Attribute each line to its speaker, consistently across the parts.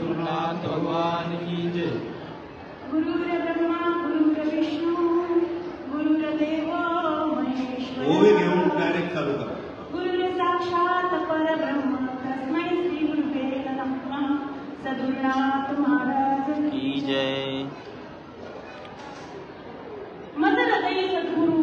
Speaker 1: गुरुनाथ भगवान की जय।
Speaker 2: गुरुर ब्रह्मा गुरुर विष्णू गुरुर देव महेश्वर।
Speaker 3: ओवी घेऊन डायरेक्ट चालू करा.
Speaker 2: गुरुर साक्षात परब्रह्म तस्मै श्री गुरुवे नमः। सद्गुरुनाथ महाराज
Speaker 1: की जय।
Speaker 2: मदर हृदय सद्गुरु।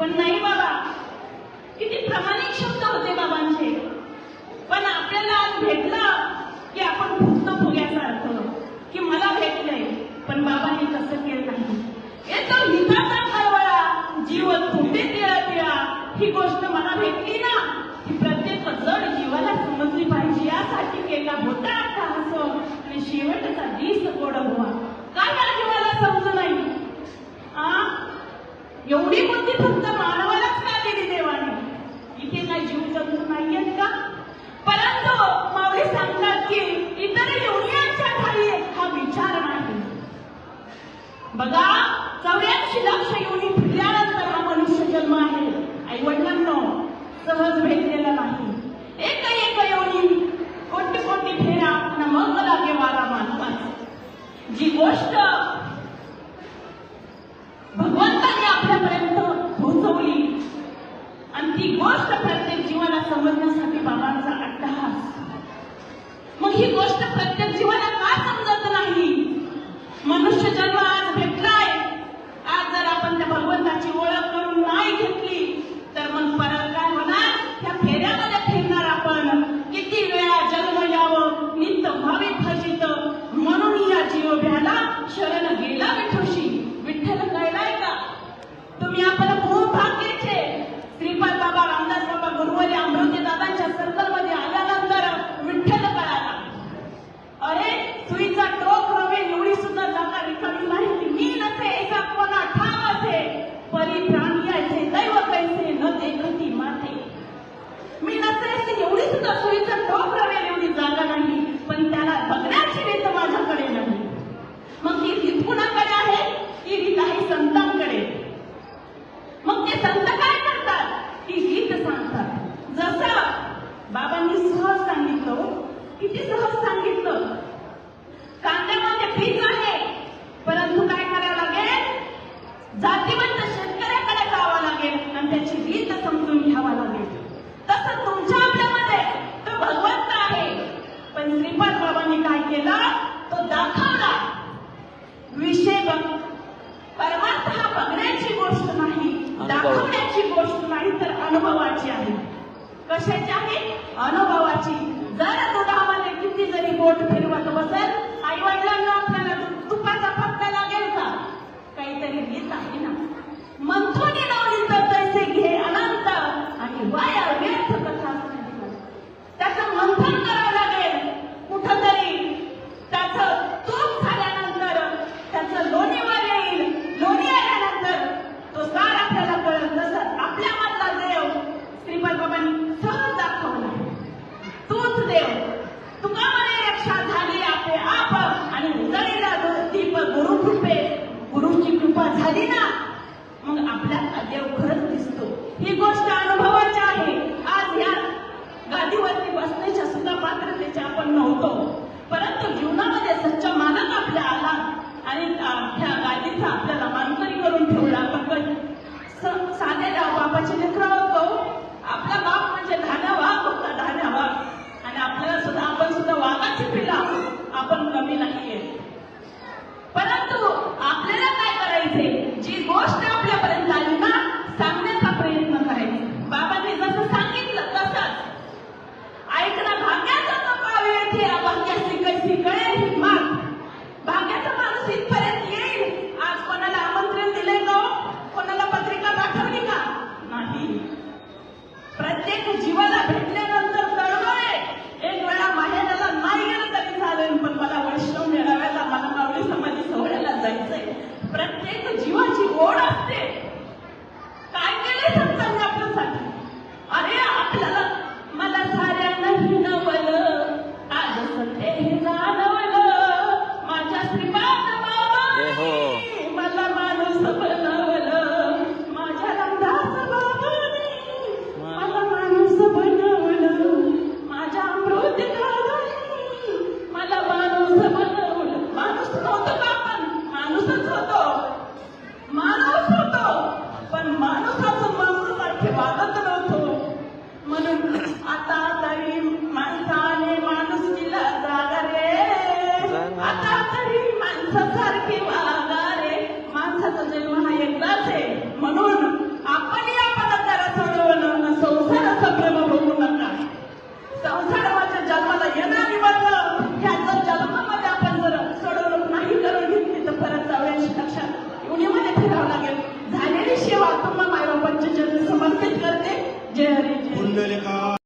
Speaker 2: पण नाही बाबा. किती प्रमाणिक शब्द होते बाबांचे. पण आपल्याला आज भेटलं की आपण फक्त फुग्याचा अर्थ की मला भेटलंय पण बाबांनी कसं केलं नाही. याचा हिताचा कळवळा जीवन फुटे तिळा तिळा ही गोष्ट मला भेटली ना ही प्रत्येक जड जीवाला समजली पाहिजे. यासाठी केला होता आता हसो आणि शेवटचा दिस गोड काय मला जीवाला समज नाही? एवढी बघा चौऱ्याऐंशी लक्ष येऊन फिरल्यानंतर हा मनुष्य जन्म आहे. आई वडिलांना सहज भेटलेला नाही. एक एक येऊन कोणती कोणती फेरा आपण मग लागे वारा मानवाचा जी गोष्ट भगवंताने आपल्यापर्यंत पोहोचवली आणि ती गोष्ट प्रत्येक जीवाला समजण्यासाठी बाबांचा अट्टहास. मग ही गोष्ट प्रत्येक जीवाला का समजत नाही? मनुष्य जन्म आज कुणाकडे आहे? की काही संतांकडे. मग ते संत आणि ह्या गादीचा आपल्याला मानकरी करून ठेवला पण साध्या बाबाची लेकरावर जीवाला भेटल्यानंतर कळवय एक वेळा माहेराला नाही गेलं तरी चालेल पण मला वैष्णव मेळाव्याला मला मावळी समाधी सोहळ्याला जायचंय. प्रत्येक जीवाची ओढ असते. काय केले संतांनी आपल्यासाठी? अरे आपल्याला मला साऱ्यांना हिणवलं आज सत्य हे जाणवलं. माझ्या श्रीपाद